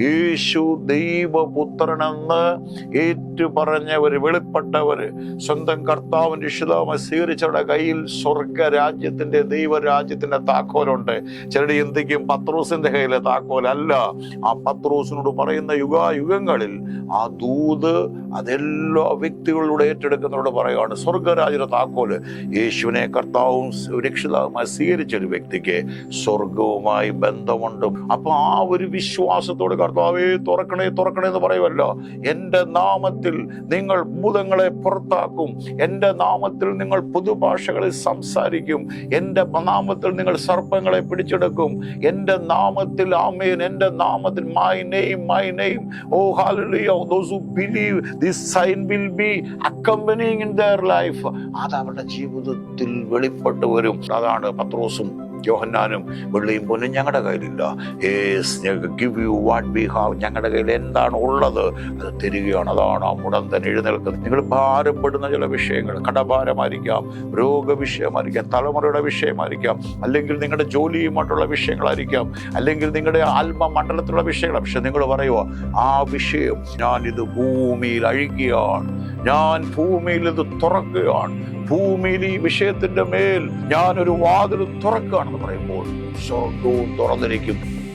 യേശു ദൈവപുത്രനെന്ന് ഏറ്റുപറഞ്ഞവർ വെളിപ്പെട്ടവർ സ്വന്തം കർത്താവിന്റെ രക്ഷിതാവ് സ്വീകരിച്ചവരുടെ കയ്യിൽ സ്വർഗ ദൈവരാജ്യത്തിന്റെ താക്കോലുണ്ട്. ചിലർ ചിന്തിക്കും പത്രൂസിന്റെ കയ്യിലെ താക്കോലല്ല. ആ പത്രൂസിനോട് പറയുന്ന യുഗായുഗങ്ങളിൽ ആ ദൂത് അതെല്ലാ വ്യക്തികളിലൂടെ ഏറ്റെടുക്കുന്നവരോട് പറയുകയാണ് സ്വർഗരാജ്യയുടെ താക്കോൽ. യേശുവിനെ കർത്താവും രക്ഷിതാവുമായി സ്വീകരിച്ച ഒരു വ്യക്തിക്ക് സ്വർഗവുമായി ബന്ധമുണ്ട്. അപ്പൊ ആ ഒരു വിശ്വാസത്തോട് കർത്താവേ തുറക്കണേ തുറക്കണേ എന്ന് പറയുമല്ലോ. എന്റെ നാമത്തിൽ നിങ്ങൾ ഭൂതങ്ങളെ പുറത്താക്കും. എന്റെ നാമത്തിൽ നിങ്ങൾ പുതുഭാഷകളിൽ സംസാരിക്കും. എന്റെ നാമത്തിൽ നിങ്ങൾ സർപ്പങ്ങളെ പിടിച്ചെടുക്കും. എന്റെ നാമത്തിൽ ആമേൻ. എന്റെ നാമത്തിൽ my name my name oh hallelujah those believe this sign will be accompanying in their life അത് അവരുടെ ജീവിതത്തിൽ വെളിപ്പെട്ടു വരും. അതാണ് പത്രോസും യോഹന്നാനും വെള്ളിയും പൊന്നും ഞങ്ങളുടെ കയ്യിലില്ല. Give you what we have ഞങ്ങളുടെ കയ്യിൽ എന്താണ് ഉള്ളത് അത് തരികയാണ്. അതാണ് ആ മുടന്തൻ എഴുന്നേൽക്കുന്നത്. നിങ്ങൾ ഭാരപ്പെടുന്ന ചില വിഷയങ്ങൾ കടഭാരമായിരിക്കാം രോഗവിഷയമായിരിക്കാം തലമുറയുടെ വിഷയമായിരിക്കാം അല്ലെങ്കിൽ നിങ്ങളുടെ ജോലിയുമായിട്ടുള്ള വിഷയങ്ങളായിരിക്കാം അല്ലെങ്കിൽ നിങ്ങളുടെ ആത്മമണ്ഡലത്തിലുള്ള വിഷയങ്ങൾ. പക്ഷെ നിങ്ങൾ പറയുക ആ വിഷയം ഞാൻ ഇത് ഭൂമിയിൽ അഴിക്കുകയാണ് ഞാൻ ഭൂമിയിൽ ഇത് തുറക്കുകയാണ്. ഭൂമിയിൽ ഈ വിഷയത്തിന്റെ മേൽ ഞാനൊരു വാതിൽ തുറക്കുകയാണെന്ന് പറയുമ്പോൾ സ്വർഗവും തുറന്നിരിക്കും